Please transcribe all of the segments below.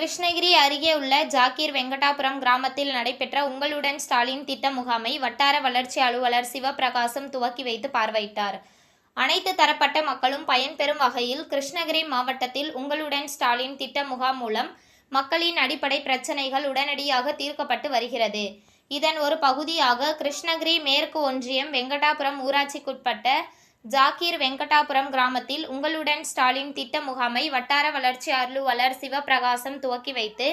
கிருஷ்ணகிரி அருகே உள்ள ஜாக்கீர் வெங்கடாபுரம் கிராமத்தில் நடைபெற்ற உங்களுடன் ஸ்டாலின் திட்ட முகாமை வட்டார வளர்ச்சி அலுவலர் சிவபிரகாசம் துவக்கி வைத்து பார்வையிட்டார். அனைத்து தரப்பட்ட மக்களும் பயன்பெறும் வகையில் கிருஷ்ணகிரி மாவட்டத்தில் உங்களுடன் ஸ்டாலின் திட்ட முகாம் மூலம் மக்களின் அடிப்படை பிரச்சனைகள் உடனடியாக தீர்க்கப்பட்டு வருகிறது. இதன் ஒரு பகுதியாக கிருஷ்ணகிரி மேற்கு ஒன்றியம் வெங்கடாபுரம் ஊராட்சிக்குட்பட்ட ஜாக்கீர் வெங்கடாபுரம் கிராமத்தில் உங்களுடன் ஸ்டாலின் திட்ட முகாமை வட்டார வளர்ச்சி அலுவலர் சிவபிரகாசம் துவக்கி வைத்து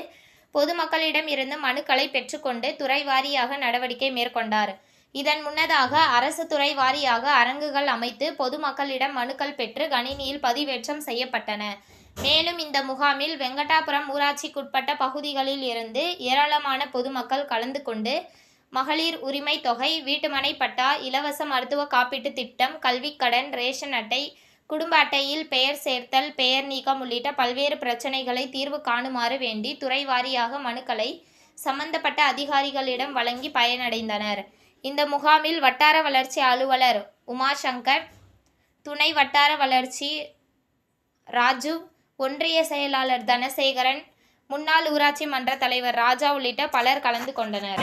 பொதுமக்களிடம் இருந்து மனுக்களை பெற்றுக்கொண்டு துறை வாரியாக நடவடிக்கை மேற்கொண்டார். இதன் முன்னதாக அரசு துறை வாரியாக அரங்குகள் அமைத்து பொதுமக்களிடம் மனுக்கள் பெற்று கணினியில் பதிவேற்றம் செய்யப்பட்டன. மேலும் இந்த முகாமில் வெங்கடாபுரம் ஊராட்சிக்குட்பட்ட பகுதிகளில் இருந்து ஏராளமான பொதுமக்கள் கலந்து கொண்டு மகளிர் உரிமை தொகை வீட்டுமனை பட்டா இலவச மருத்துவ காப்பீட்டு திட்டம் கல்விக்கடன் ரேஷன் அட்டை குடும்ப அட்டையில் பெயர் சேர்த்தல் பெயர் நீக்கம் உள்ளிட்ட பல்வேறு பிரச்சினைகளை தீர்வு காணுமாறு வேண்டி துறை வாரியாக மனுக்களை சம்பந்தப்பட்ட அதிகாரிகளிடம் வழங்கி பயனடைந்தனர். இந்த முகாமில் வட்டார வளர்ச்சி அலுவலர் உமாசங்கர் துணை வட்டார வளர்ச்சி ராஜு ஒன்றிய செயலாளர் தனசேகரன் முன்னாள் ஊராட்சி மன்ற தலைவர் ராஜா உள்ளிட்ட பலர் கலந்து கொண்டனர்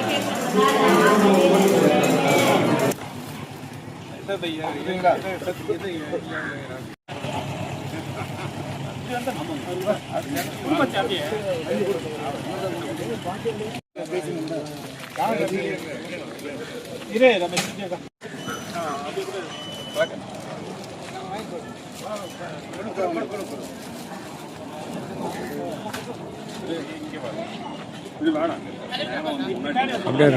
Thank you. அப்படியே?